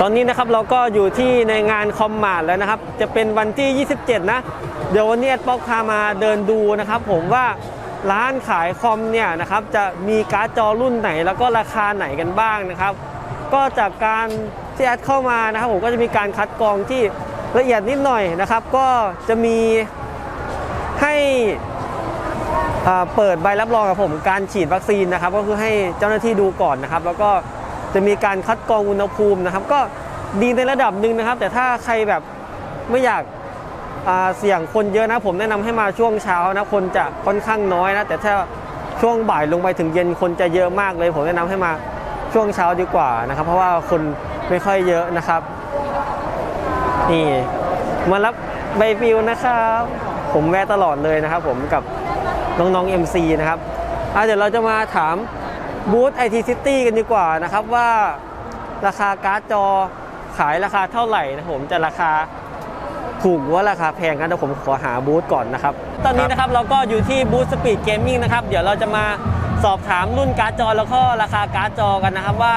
ตอนนี้นะครับเราก็อยู่ที่ในงานคอมมาร์แล้วนะครับ จะเป็นวันที่ 27 นะ เดี๋ยววันนี้แอดป๊อกพามาเดินดูนะครับ ผมว่าร้านขายคอมเนี่ยนะครับจะมีการ์ดจอรุ่นไหนแล้วก็ราคาไหนกันบ้างนะครับ ก็จากการที่แอดเข้ามานะครับ ผมก็จะมีการคัดกรองที่ละเอียดนิดหน่อยนะครับ ก็จะมีให้เปิดใบรับรองกับผมการฉีดวัคซีนนะครับ ก็คือให้เจ้าหน้าที่ดูก่อนนะครับ แล้วก็ จะมีการคัดกรองอุณหภูมินะครับ ก็ดีในระดับหนึ่งนะครับ แต่ถ้าใครแบบไม่อยากาเสี่ยงคนเยอะนะ ผมแนะนำให้มาช่วงเช้านะคนจะค่อนข้างน้อยนะ แต่ถ้าช่วงบ่ายลงไปถึงเย็นคนจะเยอะมากเลย ผมแนะนำให้มาช่วงเช้าดีกว่านะครับ เพราะว่าคนไม่ค่อยเยอะนะครับ นี่มารับใบปลิวนะครับ ผมแวะตลอดเลยนะครับ ผมกับน้องๆ MC นะครับอะเดี๋ยวเราจะมาถาม บูธ IT City กันดีกว่านะครับว่าราคาการ์ดจอขายราคาเท่าไหร่นะผมจะราคาถูกว่าราคาแพงกันเดี๋ยวผมขอหาบูธก่อนนะครับ ตอนนี้นะครับเราก็อยู่ที่บูธสปีดเกมมิ่งนะครับ เดี๋ยวเราจะมาสอบถามรุ่นการ์ดจอแล้วก็ราคาการ์ดจอกันนะครับว่า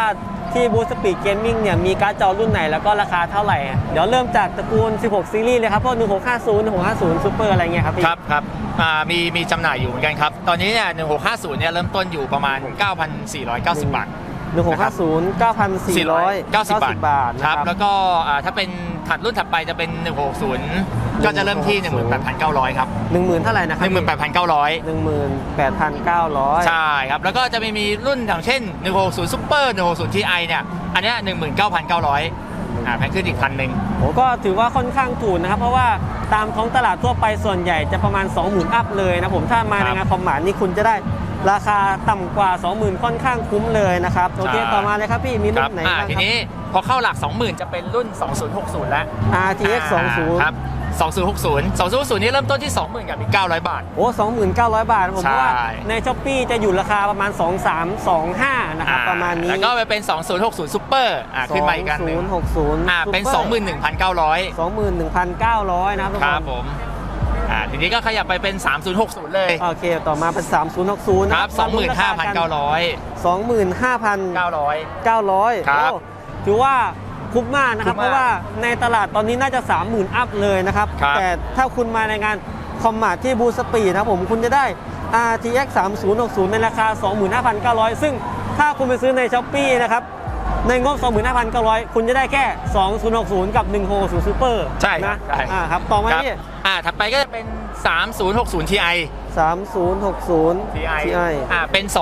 ที่บูสปีดเกมมิ่งเนี่ยมีการ์ดจอรุ่นไหนแล้วก็ราคาเท่าไหร่ เดี๋ยวเริ่มจากตระกูล 16 ซีรีส์เลยครับพวก1650 1650 Super อะไรเงี้ยครับพี่ ครับครับมีมีจำหน่ายอยู่เหมือนกันครับ ตอนนี้เนี่ย1650เนี่ยเริ่มต้นอยู่ประมาณ 9,490 บาท 1650 9,490 90บาทบาทนะคครัรับ บ แล้วก็อ่าถ้าเป็นถัดรุ่นถัดไปจะเป็น 160 ก็จะเริ่มที่ 18,900 ครับ 10,000 เท่าไหร่นะครับ 18,900 18,900 ใช่ครับ แล้วก็จะมีมีรุ่นอย่างเช่น 160 Super 160 Ti เนี่ย อันเนี้ย19,900อ่าแพงขึ้นอีกพันหนึ่งโอ้ก็ถือว่าค่อนข้างถูกนะครับ เพราะว่าตามท้องตลาดทั่วไปส่วนใหญ่จะประมาณ 20,000 อัพเลยนะผมถ้ามาในงานคอมมานด์นี่คุณจะได้ ราคาต่ำกว่า 20,000 ค่อนข้างคุ้มเลยนะครับโอเคต่อมาเลยครับพี่มีครุ่รับนไหนอ่าบ้างทีครับ นี้พอเข้าหลัก 20,000 จะเป็นรุ่น 2060 แล้ว RTX 20 ครับ 2060 2060 นี่เริ่มต้นที่ 20,000 กับอีก900 บาท โอ้29,000บาทผมใช่เพราะว่าในช้อปปีจะอยู่ราคาประมาณ 2325 นะครับ ประมาณนี้แล้วก็ไปเป็น 2060 Super อ่าขึ้นมาอีกกันหนึ่ง2060อ่าเป็น Super 21,900 21,900 นะครับทุกคครับนผม อ่าทีนี้ก็ขยับไปเป็น 3060 เลย โอเค ต่อมาเป็น 3060นะครับ 25,900 25,900 900ครับโอ้ถือว่าคุ้มมากนะครับคุ้เพมมากราะว่าในตลาดตอนนี้น่าจะ 30,000 อัพเลยนะครับครับแต่ถ้าคุณมาในงานคอมมาที่บูสปีดนะครับผมคุณจะได้ RTX 3060 ในราคา 25,900 ซึ่งถ้าคุณไปซื้อในช้อปปีนะครับในงบ 25,900 คุณจะได้แค่ 2060 กับ 160 Super ใช่ครันะบใช่อ่าครับ ต่อมาครับที่ อ่าถัดไปก็จะเป็น 3060 Ti 3060 Ti Ti อ่าเป็น 29,900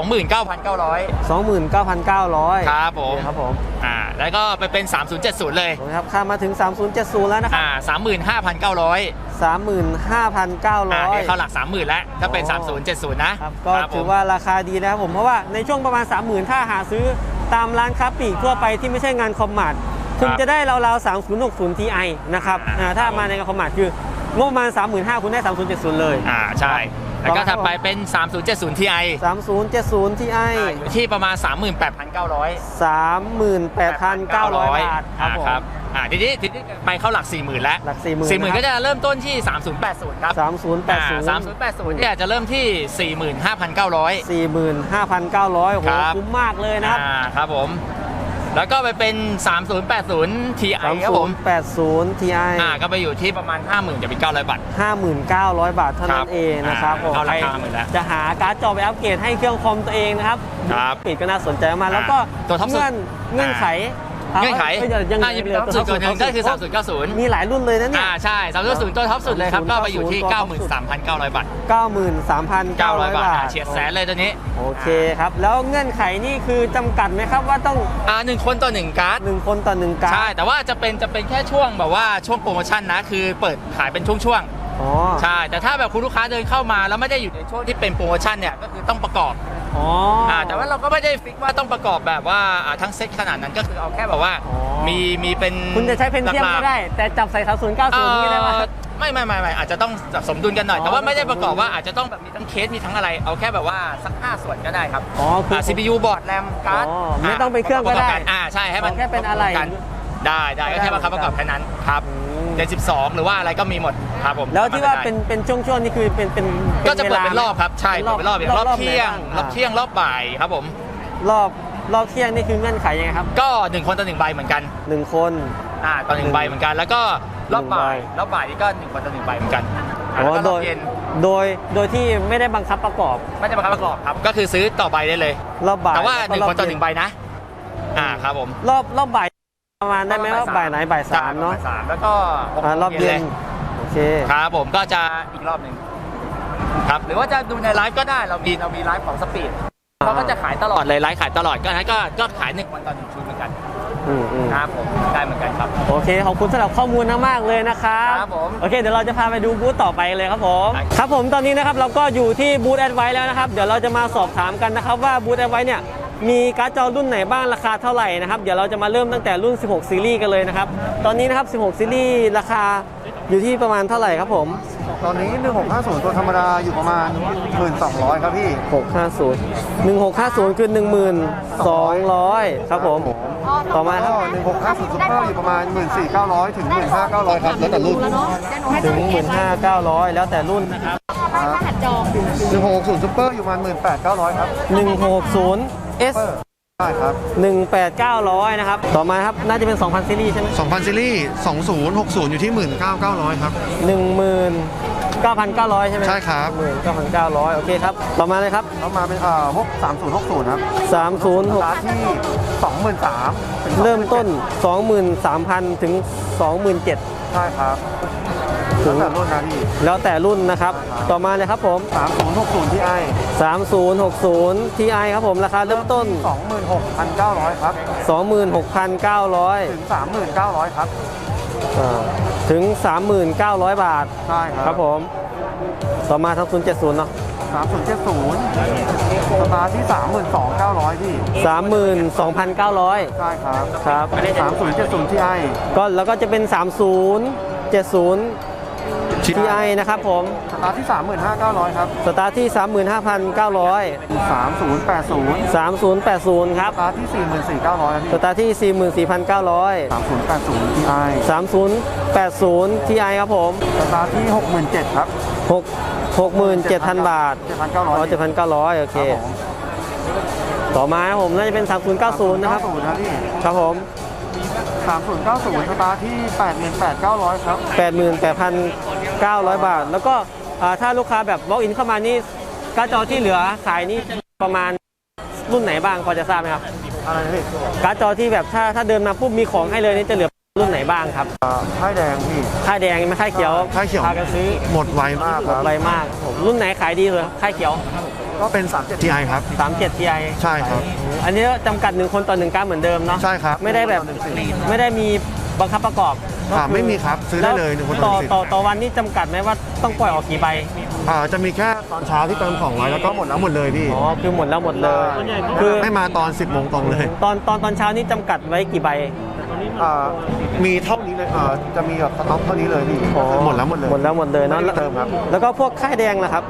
29,900 ครับผมโอเครับผมอ่าแล้วก็ไปเป็น 3070 เลยโอเคครับข้ามมาถึง 3070 แล้วนะครับอ่า35,900 35,900อ่าเนี่ยเข้าหลัก 30,000 แล้วถ้าเป็นอ๋อ3070 นะ ครับ ก็ครับถือผมว่าราคาดีนะครับผม เพราะว่าในช่วงประมาณ 30,000 ถ้าหาซื้อตามร้านค้าปลีกทั่วไปที่ไม่ใช่งานคอมมาร์ทคุณจะได้ราวๆ3060 Ti นะครับอ่าอ่าถ้ามาในงานคอมมาร์ทคือ งบประมาณ 35,000คุณได้ 3070 เลย อ่าใช่ แล้วก็ต่อมาถัดไปเป็น 3070 Ti 3070 Ti อ่าอยู่ที่ประมาณ 38,900 38,900 บาทครับผม ครับอ่าทีนี้ทีนี้ไปเข้าหลัก 40,000 แล้วหลัก40,000 40,000 ก็จะเริ่มต้นที่ 3080 ครับ3080 3080เนี่ยจะเริ่มที่ 45,900 45,900โอ้โหครับ คุ้มมากเลยนะครับ อ่าครับผม แล้วก็ไปเป็น 3080 Ti ครับผม3080 Ti อ่าก็ไปอยู่ที่ประมาณ 50,000จะเป็น900 บาท 5,900 บาทเท่าครันั้บนเองนะครับอ่าผมเข้าราคาใคหมื่นแล้วจะหาการ์ดจอไปอัปเกรดให้เครื่องคอมตัวเองนะครับครับปิดก็น่าสนใจมากแล้วก็ตัวท็อปสุดเงื่อนเงื่อนไไข เงื่อนไขายังอ่ายังมีท็อปสุดตัวหนึ่งก็คือท็ป3090 มีหลายรุ่นเลยนะเนี่ย อ่าใช่3090ตัวท็อปสุดเลยครับ3090ก็ไปอยู่ที่ตัวท็อปสุด93,900 บาท 93,900 900 บาทบาอ่าทเฉียดแสนเลยตัวนี้ โอเคครับ แล้วเงื่อนไขนี่คือจำกัดไหมครับว่าต้อง อ่าหนึ่งคนต่อหนึ่งการ์ด 1 คนต่อ1การ์ดใช่ แต่ว่าจะเป็นจะเป็นแค่ช่วงแบบว่าช่วงโปรโมชั่นนะ คือเปิดขายเป็นช่วงอ๋อ ๆ ใช่ แต่ถ้าแบบคุณลูกค้าเดินเข้ามาแล้วไม่ได้อยู่ในช่วงที่เป็นโปรโมชั่นเนี่ย ก็คือต้องประกอบ อ๋ออ่อ่าแต่ว่าเราก็ไม่ได้ฟิกว่าต้องประกอบแบบว่าอ่าทั้งเซ็ตขนาดนั้นก็คือเอาแค่แบบว่า อ๋อ มีมีเป็นคุณจะใช้เพนเทียมหลัก็กๆได้ แต่จับใส่3090เอ่อนี่ได้ไหมไม่ไม่ไม่ไม่อาจจะต้องสมดุลกันหน่อย อ๋อแต่ว่าไม่ได้ประกอบสมดุลว่าอาจจะต้องแบบมีทั้งเคสมีทั้งอะไร เอาแค่แบบว่าสักห้าส่วนก็ได้ครับอ๋อคืออ่า CPU บอร์ดแรมการ์ดอ๋อไม่ต้องเป็นเครื่องก็ได้ประบนอ่าใช่ให้มันขอแค่เป็นอะไรปกบกันได้ได้ก็แค่บังคับประกอบแค่นั้นครับ อืม เดือน12 หรือว่าอะไรก็มีหมดครับผมแล้วที่ว่าสมรถเป็นเป็นช่วงๆนี่คือเป็นเป็นก็จะเปิดเป็นรอบครับใช่เป็นเปิดเป็นรอบอย่างรอบเที่ยงไหนรอบเที่ยงรอบบ่ายครับผม รอบรอบเที่ยงนี่คือเงื่อนไขยังไงครับ ก็หนึ่งคนต่อหนึ่งใบเหมือนกันหนึ่งคนอ่าต่อหนึ่งใบเหมือนกัน แล้วก็รอบบ่ายหนึ่งใบรอบบ่ายนี่ก็หนึ่งคนต่อหนึ่งใบเหมือนกันอ่าอ๋อแล้วก็โดรอยบเย็นโดยโดยที่ไม่ได้บังคับประกอบ ไม่ได้บังคับประกอบครับ ก็คือซื้อต่อใบได้เลย รอบบ่ายแต่ว่าหล้นึ่งก็รบคนต่อหเย็นึ่งใบนะ อ่าครับผม รอบรอบบ่าย ประมาณได้ไหมว่าบ่ายไหนบ่ายสามเนาะบ่ยสามแล้วก็หกอ่ารอบโมงเย็ลนโอเคครับผมก็จะอีกรอบหนึ่งครับหรือว่าจะดูในไลฟ์ก็ได้เรามีเรามีไลฟ์ของสปีดเราก็จะขายตลอดเลยไลฟ์ขายตลอดก็นั้นก็ก็ขายหนึ่งวันต่อหนึ่งชุดเหมือนกันอืมอืมครับผมได้เหมือนกันครับ โอเคขอบคุณสำหรับข้อมูลมากๆเลยนะครับครับผมโอเคเดี๋ยวเราจะพาไปดูบูธต่อไปเลยครับผมได้ครับผมตอนนี้นะครับเราก็อยู่ที่บูธแอดไวแล้วนะครับ เดี๋ยวเราจะมาสอบถามกันนะครับว่าบูธแอดไวเนี่ย มีการ์ดจอรุ่นไหนบ้างราคาเท่าไหร่นะครับ เดี๋ยวเราจะมาเริ่มตั้งแต่รุ่น 16 ซีรีส์กันเลยนะครับ ตอนนี้นะครับ 16 ซีรีส์ราคาอยู่ที่ประมาณเท่าไหร่ครับผม ตอนนี้ 1650 ตัวธรรมดาอยู่ประมาณ 1,200 ครับพี่ 650 1650 คือ 1200 ครับผม ต่อมาคก็รับ 1650ซุปเปอร์อยู่ประมาณ 14,900 ถึง 15,900 ครับ แล้วแต่รุ่นถึง 15,900 แล้วแต่รุ่นนะครับ1660ซุปเปอร์อยู่ประมาณ 18,900 ครับ 160 S เปอร์ใช่ครับ 18900 นะครับ ต่อมาครับ น่าจะเป็น 2,000 ซีรีส์ใช่ไหม2,000ซีรีส์2060 อยู่ที่ 19,900 ครับ 19,900 ใช่ไหมใช่ครับ 19,900 โอเคครับ ต่อมาเลยครับ แล้วมาเป็นอ่าพวก3060 ครับสตาร์306ทที่ 23,000เป็นเริ่มต้น 23,000 ถึง 27,000 ใช่ครับ แล้วแต่รุ่นนะพี่แล้วแต่รุ่นนะครับ ต่อมาเลยครับผม 3060ที่ไอ3060 Ti ครับผมราคาเริ่มต้น 26,900 ครับ26,900ถึง39,000 ครับ อ่าถึง 39,000 บาทใช่ครับ ครับผม ต่อมาทั้ง070เนาะ3070สตาร์ทที่ 32,900 พี่ 32,900 ใช่ครับ ครับ 3070ที่ไอก็แล้วก็จะเป็น 30 70 Ti นะครับผมสตาร์ทที่ 35,900 ครับ สตาร์ทที่ 35,900 3080 3080 ครับ สตาร์ทที่ 44,900สพี่ตาร์ทที่ 44,900 3080ที่ไอ3080 Ti ครับผม สตาร์ทที่ 67,000 ครับ 6 67,000 บาทอ๋อ7,900 7,900 โอเค ครับผมต่อมาครับผมน่าจะเป็น 3090 นะครับ 30นะพี่ครับผม 3090 สตาร์ทที่ 88,900 ครับ 88,900 บาท แล้วก็อ่าถ้าลูกค้าแบบ walk in เข้ามานี่การ์ดจอที่เหลือขายนี่ประมาณรุ่นไหนบ้างพอจะทราบไหมครับอะไรนะพี่การ์ดจอที่แบบถ้าถ้าเดินมาปุ๊บมีของให้เลยนี่จะเหลือรุ่นไหนบ้างครับอ่าค่ายแดงพี่ค่ายแดงไม่ค่ายเขียวค่ายเขียวพากันซื้อหมดไวมากหมคดรับไวมากผมรุ่นไหนขายดีเลยค่ายเขียว ก็เป็น 37 Ti ครับ 37 Ti ใช่ครับ อันนี้จำกัดหนึ่งคนต่อหนึ่งการดเหมือนเดิมเนาะใช่ครับ ไม่ได้แบบไม่ได้มีบังคับประกอบ อ่าไม่มีครับซื้อได้เลยแวหนึ่งคนต่ต่ออหนึ่งต่อต่อวันนี่จำกัดไหมว่าต้องปล่อยออกกี่ใบ อ่าจะมีแค่ตอนเช้าที่เติมของไว้แล้วก็หมดแล้วหมดเลยพี่ อ๋อ คือหมดแล้วหมดเลยคือไม่มาตอน 10โมงตรงเลยตอนตอนตอนเช้านี่จำกัดไว้กี่ใบ อ่ามีเท่านี้เลยอ่าจะมีแบบสต็อกเท่านี้เลยพี่หมดแล้วหมดเลย หมดแล้วหมดเลยเนาะไม่ได้เติมครับ แล้วก็พวกค่ายแดงล่ะครับ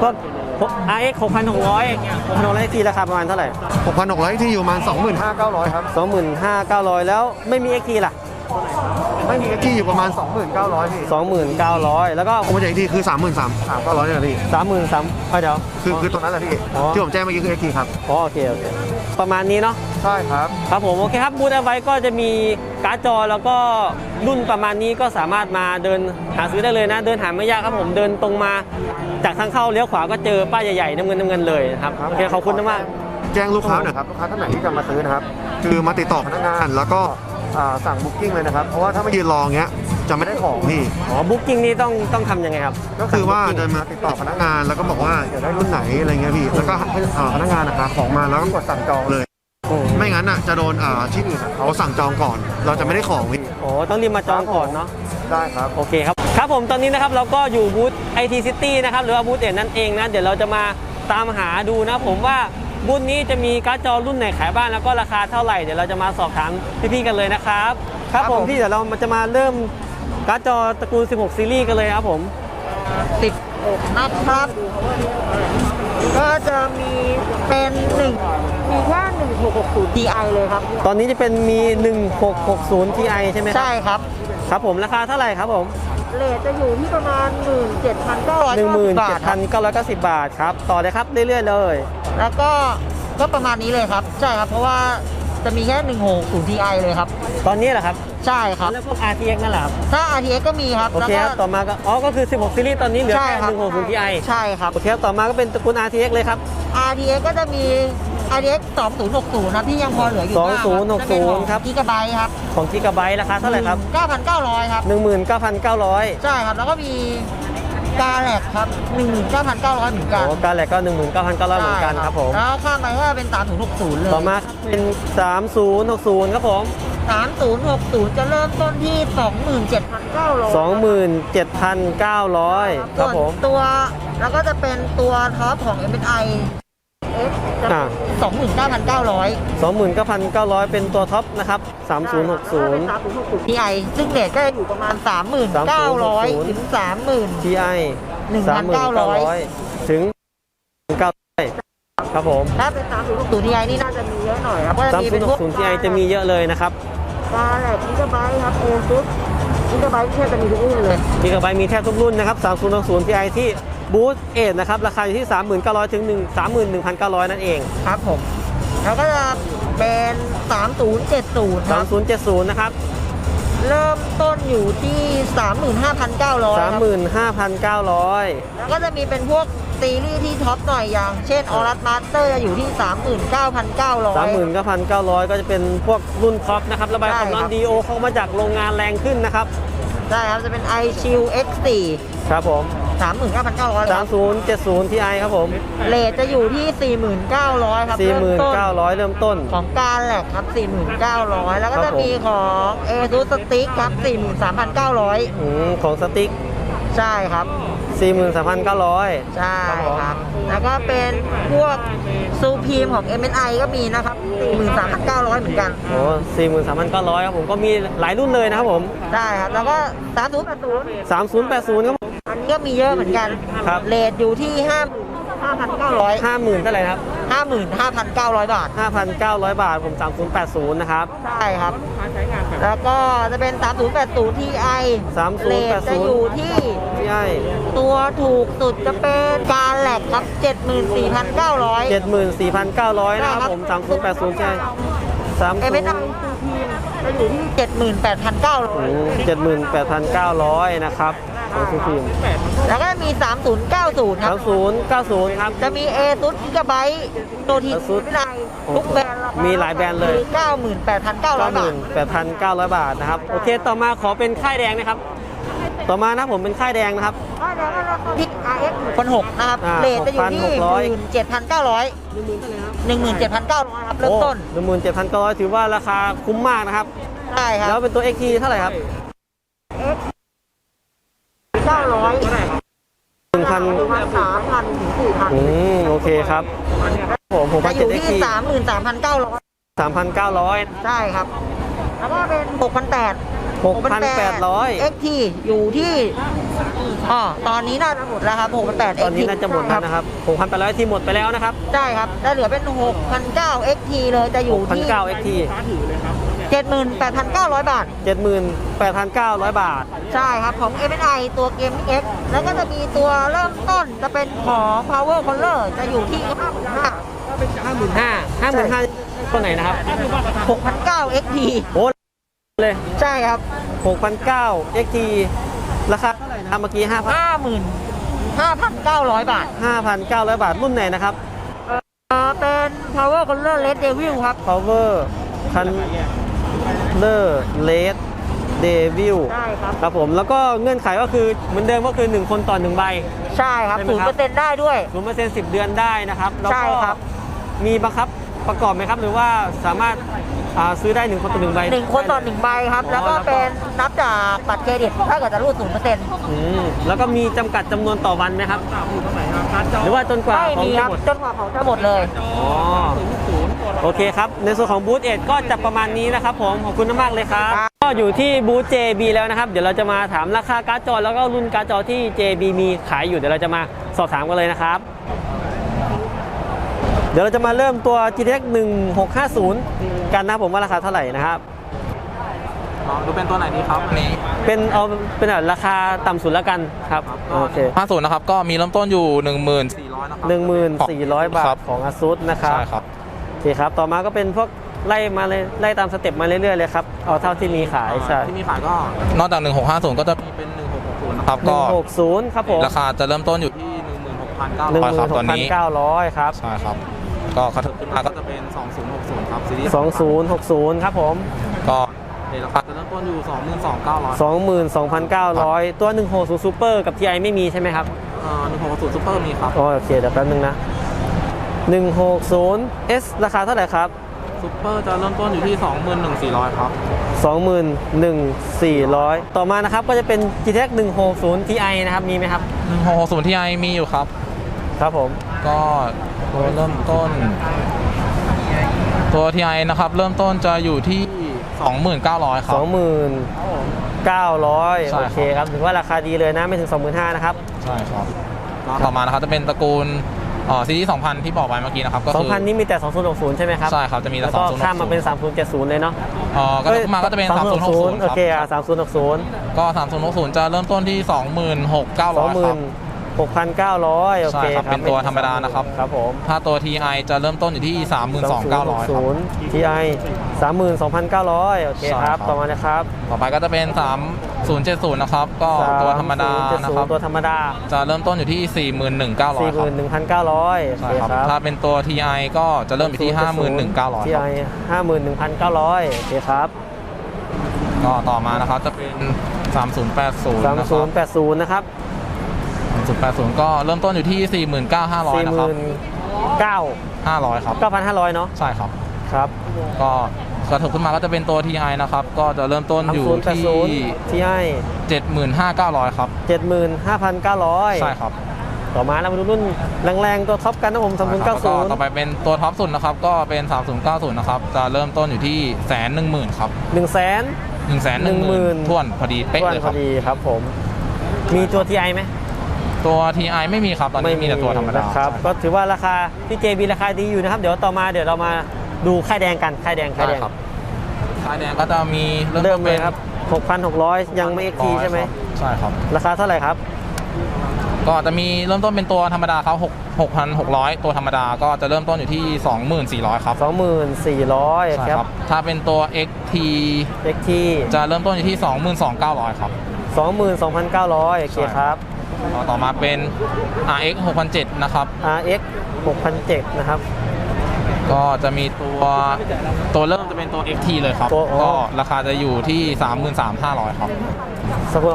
พวกพวก RX 6,600 6,600ทีราคาประมาณเท่าไหร่ 6,600ที่อยู่ประมาณ25,900ครับ 25,900 แล้วไม่มี XT ล่ะ ไม่มีที่อยู่ประมาณ 29,000พี่29,000 แล้วก็ ผมจะอีกทีคือ 33,900เนี่ยนะพี่ 33,000เอ้ยเดี๋ยว คือคือตัวนั้นแหละพี่ อ๋อ ที่ผมแจ้งเมื่อกี้คือ XT ครับ อ๋อโอเคโอเค ประมาณนี้เนาะ ใช่ครับ ครับผมโอเคครับบูธเอาไว้ก็จะมีการ์ดจอแล้วก็รุ่นประมาณนี้ก็สามารถมาเดินหาซื้อได้เลยนะ เดินหาไม่ยากครับผมเดินตรงมา จากทางเข้าเลี้ยวขวาก็เจอป้ายใหญ่ๆน้ำเงินน้ำเงินเลยนะครับครับ โอเคขอบคุณมาก แจ้งลูกค้าหน่อยครับ ลูกค้าท่านไหนที่จะมาซื้อนะครับ คือมาติดต่อพนักงาน แล้วก็ อ่าสั่งบุ๊กิ้งเลยนะครับ เพราะว่าถ้าไม่ยืนรออย่างเงี้ยจะไม่ได้ของพี่อ๋อบุ๊กิ้งนี่ต้องต้องทำยังไงครับก็คือว่าเดินมาติดต่อพนักงานแล้วก็บอกว่าอยากได้รุ่นไหนอะไรเงี้ยพี่แล้วก็ให้อ่าพนักงานนะหาของมาแล้วก็กดสั่งจองเลยโอ้ไม่งั้นอะจะโดนอ่าที่อื่นอะเขาสั่งจองก่อน เราจะไม่ได้ของพี่โหต้องรีบมาจองก่อนเนาะ ได้ครับ โอเคครับ ครับผมตอนนี้นะครับเราก็อยู่บูธ IT City นะครับหรือว่าบูธเด่นนั่นเองนะ เดี๋ยวเราจะมาตามหาดูนะผมว่า บูธนี้จะมีการ์ดจอรุ่นไหนขายบ้างแล้วก็ราคาเท่าไหร่เดี๋ยวเราจะมาสอบถามพี่ๆกันเลยนะครับครับผมพี่เดี๋ยวเราจะมาเริ่มการ์ดจอตระกูล 16 ซีรีส์กันเลยครับผม16นะครับ ก็จะมีเป็นหนึ่งมีแค่1660 Ti เลยครับ ตอนนี้จะเป็นมี 1660 Ti ใช่ไหมครับ ใช่ครับ ครับผมราคาเท่าไหร่ครับผมเลทจะอยู่ที่ประมาณ 17,990 บาทครับ17,990 บาทครับ ต่อเลยครับ เรื่อยๆเลย แล้วก็ก็ประมาณนี้เลยครับ ใช่ครับ เพราะว่าจะมีแค่160 Ti เลยครับ ตอนนี้เหรอครับ ใช่ครับ แล้วพวก RTX นั่นแหละครับถ้า RTX ก็มีครับ โอแล้วเคก็ ครับต่อมาก็อ๋อก็คือ 16 ซีรีส์ตอนนี้เหลือใช่แค่ครับ 160 Ti ใช่ครับ โอเคครับต่อมาก็เป็นตระกูล RTX เลยครับ RTX ก็จะมี RTX 2060ครับที่ยังพอเหลืออยู่บ้าง2060ครับ กิกะไบต์ครับของ Gigabyte ราคาเท่าไหร่ครับ 9,900 ครับ 19,900 ใช่ครับ แล้วก็มี กาแล็กครับ19,900เหมือนกันโอ้การแหลกก็ 19,900เหมือนกันครับผมแล้วข้ามไปก็เป็น3060เลยต่อมาครับเป็น 3060 ครับผม3060 จะเริ่มต้นที่ 27,900 27,900 ครับผมส่วนตัวแล้วก็จะเป็นตัวท็อปของ MSI X จะอ่า29,900 29,900 เป็นตัวท็อปนะครับ 3060 TI ซึ่งเรทก็จะอยู่ประมาณ3,900ถึง30,000 TI 1,900 ถึง900ครับผมถ้าเป็น3060 TI นี่น่าจะมีเยอะหน่อยครับก็จะมีเป็นพวก3060 Ti จะมีเยอะเลยนะครับกาแล็กกิกะไบต์ครับ ASUS กิกะไบต์แค่จะมีทุกรุ่นเลย มีกระบายมีแทบทุกรุ่นนะครับ3060 Ti ที่ บูธเอทนะครับ ราคาอยู่ที่ 39,000ถึง31,900 นั่นเอง ครับผม แล้วก็จะเป็น 3070ครับ3070 นะครับ เริ่มต้นอยู่ที่ 35,900ครับ35,900 แล้วก็จะมีเป็นพวกซีรีส์ที่ท็อปหน่อยอย่าง เช่นออรัสมาสเตอร์จะอยู่ที่ 39,900 39,900 ก็จะเป็นพวกรุ่นท็อปนะครับ ระบายความร้อใช่ครันบดีโอเข้ามาจากโรงงานแรงขึ้นนะครับใช่ครับ จะเป็น iShield X4 ครับผม 39,900ครับ3070 Ti ครับผมเลทจะอยู่ที่ 4,900ครับเริ่มต้น4,900 เริ่มต้น ของการแหลกครับ 4,900แล้วก็ครัจะบผมมีของ ASUS Stick ครับ 43,900อืมของสติ๊กใช่ครับ 43,900 ใช่ครับผมครับ แล้วก็เป็นพวกซูพีมของ MSI ก็มีนะครับ 43,900 เหมือนกันโอ้43,900 ครับผมก็มีหลายรุ่นเลยนะครับผม ได้ครับ แล้วก็ 3080 3080ครับผม อันนี้ก็มีเยอะเหมือนกันครับ เลทอยู่ที่5,900 50,000เท่าไหร่นะครับ55,900บาท5,900บาทผม3080นะครับ ใช่ครับ แล้วก็จะเป็น 3080 Ti 3080 เลทจะอยู่ที่ที่ให้ตัวถูกสุดจะเป็นการแหลกครับ 74,900 74,900นะครับผม3080ใช่เอเมน30จะอยู่ที่ 78,900 78,900นะครับ ของสุพิมแล้วก็มี 3090ครับ3090ครับ จะมี ASUS Gigabyte Notice ASUS วิไลทุกแบรนด์ราคามีหลายแบรนด์เลย 98,900 บาท 98,900 บาทนะครับ โอเค ต่อมาขอเป็นค่ายแดงนะครับ ต่อมานะผมเป็นค่ายแดงนะครับถ้าเดี๋ยวเราที่ RX 1,600นะครับอ่าเรทจะอยู่ที่6,600 17,900ครับเริ่มต้นหนึ่งหมื่นเจ็ดพันเก้าร้อยถือว่าราคาคุ้มมากนะครับใช่คแล้รัวบเป็นตัว XT เท่าไหร่ครับ 900 1,000 3,000ถึงอืมโอเคครับผมผม4,000จะพันอเจ็ดยู่ XT ที่33,900สามพันเก้าร้อยใช่ครับ แล้วก็เป็น6,800หกพันแปดร้อย XT อยู่ที่อ๋อตอนนี้น่าจะหมดแล้วครับ6,800 XT ตอนนี้น่าจะหมดแล้วนะครับหกพันแปดร้อยที่หมดไปแล้วนะครับ ใช่ครับแล้วเหลือเป็น6,900 XT เลยจะอยู่พันที่เก้า XT 78,900บาทเจ็ดหมื่นแปดพันเก้าร้อ ยบาท ใช่ครับ ของ MSI ตัวเกม X แล้วก็จะมีตัวเริ่มต้นจะเป็นของ Power Color จะอยู่ที่ 55,000ห้าหมื่นห้าห้าหมื่นห้าตัวไหนนะครับ 6,900 XT โอ้เลยใช่ครับหกพันเก้า XT ราคาเท่าไหร่นะครับเมื่อกี้ห้าพัน55,900 บาทห้าพันเก้าร้อยบาทรุ่นไหนนะครับ เอ่อเป็น Power Color Red Devil ครับ Power Color Red Devil ใช่ครับ ครับผมแล้วก็เงื่อนไขก็คือเหมือนเดิมก็คือ 1 คนต่อ1ใบ ใช่ครับใช่ไหมครับ0%ได้ด้วย0%เปอร์เซ็นต์สิเดือนได้นะครับแล้วใช่ก็ครับ มีบังคับประกอบไหมครับ หรือว่าสามารถอ่าซื้อได้1คนต่อ1ใบหนึ่งคนต่อหนึ่งใบครับอ๋อแล้วก็แล้วก็เป็นนับจากบัตรเครดิตถ้าเกิดจะรูด0%เอืมแล้วก็มีจำกัดจำนวนต่อวันไหมครับ หรือว่าจนกว่าไม่ของมีจะครับหมดจนกว่าของจะหมดเลย อ๋อ โอเคครับ ในส่วนของบูธเอ็ดก็จะประมาณนี้นะครับผม ขอบคุณมากๆเลยครับครับ ก็อยู่ที่บูธ JB แล้วนะครับ เดี๋ยวเราจะมาถามราคาการ์ดจอแล้วก็รุ่นการ์ดจอที่ JB มีขายอยู่ เดี๋ยวเราจะมาสอบถามกันเลยนะครับ เดี๋ยวเราจะมาเริ่มตัว GTX 1650 กันนะครับผมว่าราคาเท่าไหร่นะครับดูเป็นตัวไหนดีครับอันนี้เป็นเอาเป็นแบบราคาต่ำสุดแล้วกันครับโอเค50นะครับก็มีเริ่มต้นอยู่ 14,400นะครับ14,400 บาทครับของ ASUS นะครับใช่ครับ เคครับ ต่อมาก็เป็นพวกไล่มาเลยไล่ตามสเต็ปมาเรื่อยๆเลยครับ เอาเท่าที่มีขายใช่ที่มีขายก็นอกจาก 1650 ก็จะมีเป็น 1660นะครับหนึ่ก็งหกศูนย์ครับผมราคาจะเริ่มต้นอยู่ที่หนึ่ง16,900หคมื่รับนหตอกนพันนี้เก้าร้อยครับใช่ครับก็กระถึงขึ้นมาก็จะเป็น 2060 ครับซีรีส์สองศูนย์หกศูนย์ครับผม ก็ในราคาจะเริ่มต้นอยู่ 22,900สองหมื่นสองพันเก้าร้อยตัวหนึ่งหกศูนย์ซูเปอร์กับทีไอไม่มีใช่ไหมครับเอ่อ1660ซุปเปอร์มีครับอ๋อโอเคเดี๋ยวแป๊บนึงนะ หนึ่งหกศูนย์เอสราคาเท่าไหร่ครับซุปเปอร์จะเริ่มต้นอยู่ที่ 21,400 ครับ 21,400 ต่อมานะครับก็จะเป็น GTX 160 Ti นะครับ มีไหมครับ 1660 Ti มีอยู่ครับ ครับผม ก็ตัวเริ่มต้น ตัว TI นะครับ เริ่มต้นจะอยู่ที่ 29,000ครับ 2,900ใช่โอครับเคครับ ถือว่าราคาดีเลยนะ ไม่ถึง 25,000 นะครับ ใช่ครับก็ต่อมานะครับจะเป็นตระกูลเอ่อซีรีส์2,000 ที่บอกไว้เมื่อกี้นะครับก็คือ2,000 นี่มีแต่ 2060 ใช่ไหมครับ ใช่ครับจะมีแต่แล้วก็2060ข้ามมาเป็น 3070 เลยเนาะเอ่อก็ขึ้นมาก็จะเป็น3060 โอเคคอะรับ3060 ก็ 3060 จะเริ่มต้นที่ 26,900ครับ 26,900 โอเคใช่ครับครับเป็นตัวธรรมดานะครับ ครับผมถ้าตัว TI จะเริ่มต้นอยู่ที่ 32,900ครับ2060 Ti 32,900 โอเคใช่คครัรับบ ต่อมานะครับต่อไปก็จะเป็น 3070 นะครับ ก็ตัวธรรมดานะครับตัวธรรมดา จะเริ่มต้นอยู่ที่ 41,900ครับ41,900โอใช่เคครับครับ ถ้าเป็นตัว TI ก็จะเริ่มอยู่ที่ 51,900ที่ครับไอ51,900 โอเคครับ ก็ต่อมานะครับจะเป็น 3080 นะครับ 3080 นะครับ 3080 ก็เริ่มต้นอยู่ที่ 49,500 นะครับ49,500 500 ครับเนาะใช่ครับ ครับก็กระเถิบขึ้นมาก็จะเป็นตัว TI นะครับ ก็จะเริ่มต้นอยู่ที่3080ที่ไอ75,900 ครับ75,900ใช่ครับต่อมาเรามาดูรุ่นแรงๆตัวท็อปกันนะผมแล้วก็ต่อไป3090เป็นตัวท็อปสุดนะครับ ก็เป็น 3090 นะครับ จะเริ่มต้นอยู่ที่แสนหนึ่งหมื่นครับ1แสนหนึ่งแสนหนึ่งหมื่น10,000ท่วนพอดีเป๊ะทวนเลยพคอรับดีครับผมมีตัว TI ไหม ตัว TI ไม่มีครับตอนนี้มีแต่ตัวธรรมดานะครับก็ถือว่าราคาที่ JB ราคาดีอยู่นะครับ เดี๋ยวต่อมาเดี๋ยวเรามาดูค่ายแดงกันค่ายแดงค่ายใช่แดงครับสายแดงก็จะมีเริ่มต้นเลยป็นครับ6,600 ยังไม่ XT ใช่ไหมใช่ครับราคาเท่าไหร่ครับก็จะมีเริ่มต้นเป็นตัวธรรมดาเขา6 6,600 ตัวธรรมดาก็จะเริ่มต้นอยู่ที่ 24,000 ครับ 2,400ใช่คครัรับบถ้าเป็นตัว XT XT จะเริ่มต้นอยู่ที่ 22,900 ครับ 22,900 โอเคครับ ต่อต่อมาเป็น RX 6,700นะครับ RX 6,700นะครับ ก็จะมีตัวตัวเริ่มจะเป็นตัว XT เลยครับ ตัวอ๋อ ก็ราคาจะอยู่ที่ 33,500 ครับ สกุล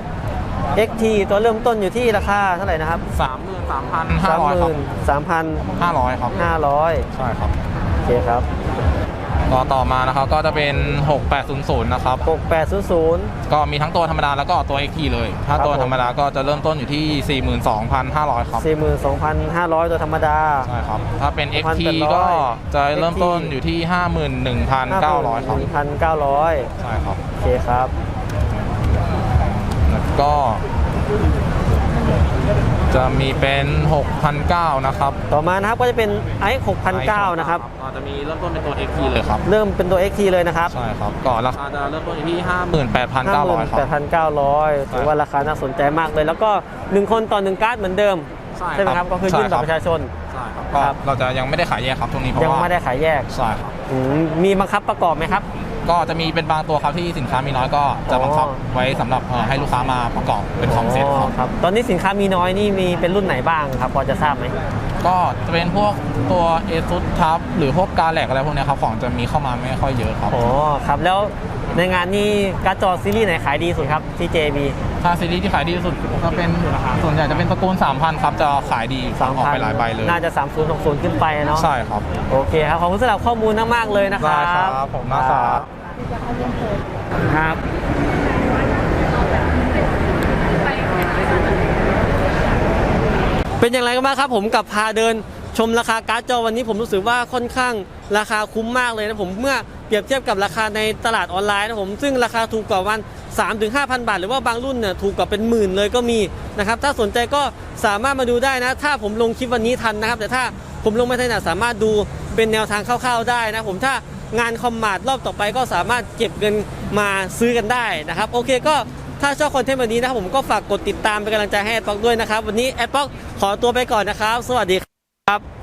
6,700 XT ตัวเริ่มต้นอยู่ที่ราคาเท่าไหร่นะครับ33,500 ครับ 33,500 500ครับใช่ครับ โอเคครับ ก็ต่อมานะครับก็จะเป็น 6800 นะครับ 6800 ก็มีทั้งตัวธรรมดาแล้วก็ตัว XT เลย ถ้าครับตัวผมธรรมดาก็จะเริ่มต้นอยู่ที่ 42,500 ครับ 42,500 ตัวธรรมดา ใช่ครับ ถ้าเป็น XT 1,800ก็จะเริ่มต้นอยู่ที่ 51,900 ครับ 1,900 ใช่ครับ โอเคครับแล้วก็ จะมีเป็น6,900นะครับต่อมานะครับก็จะเป็น i 6,900นะครับก็จะมีเริ่มต้นเป็นตัว XT เลยครับ เริ่มเป็นตัว XT เลยนะครับ ใช่ครับก็ราคาจะเริ่มต้นอยู่ที่ 58,900 ครับ 58,900 ถือว่าราคาน่าสนใจมากเลย แล้วก็ 1 คนต่อ 1 การ์ดเหมือนเดิม ใช่ไหมครับ ก็คือยื่นบัตรประชาชน ใช่ครับก็ครับเราจะยังไม่ได้ขายแยกครับตรงนี้เพราะยังว่าไม่ได้ขายแยก ใช่ครับอืมมีบังคับประกอบไหมครับ ก็จะมีเป็นบางตัวครับที่สินค้ามีน้อยก็จะบังคับอ๋อไว้สำหรับเอ่อให้ลูกค้ามาประกอบเป็นของเซ็ตครับครับตอนนี้สินค้ามีน้อยนี่มีเป็นรุ่นไหนบ้างครับพอจะทราบไหมก็จะเป็นพวกตัวเอซุดทับหรือพวกกาแหลกอะไรพวกเนี้ยครับของจะมีเข้ามาไม่ค่อยเยอะครับอ๋อครับแล้วในงานนี้การ์ดจอซีรีส์ไหนขายดีสุดครับที่ JB ถ้าซีรีส์ที่ขายดีที่สุดก็เป็นส่วนใหญ่จะเป็นตระกูล 3,000 ครับ จะขายดีออกไปหลายใบเลย น่าจะ 3060 ขึ้นไปเนาะใช่ครับ โอเคครับ ขอบคุณสำหรับข้อมูลมาก ๆ เลยนะครัได้บครับผมมากครับ ครับเป็นอย่างไรกันบ้างครับผมกับพาเดินชมราคาการ์ดจอวันนี้ผมรู้สึกว่าค่อนข้างราคาคุ้มมากเลยนะผมเมื่อเปรียบเทียบกับราคาในตลาดออนไลน์นะผมซึ่งราคาถูกกว่าวัน3ถึง5,000 บาท หรือว่าบางรุ่นเนี่ยถูกกว่าเป็นหมื่นเลยก็มีนะครับถ้าสนใจก็สามารถมาดูได้นะ ถ้าผมลงคลิปวันนี้ทันนะครับ แต่ถ้า ผมลงไม่ทันเนี่สามารถดูเป็นแนวทางคร่าวๆได้นะผมถ้างานคอมมาดรอบต่อไปก็สามารถเก็บเงินมาซื้อกันได้นะครับ โอเคก็ถ้าชอบคอนเทนต์แบบนี้นะครับผมก็ฝากกดติดตามเป็นกำลังใจให้แอดป๊อกด้วยนะครับ วันนี้แอดป๊อกขอตัวไปก่อนนะครับ สวัสดีครับ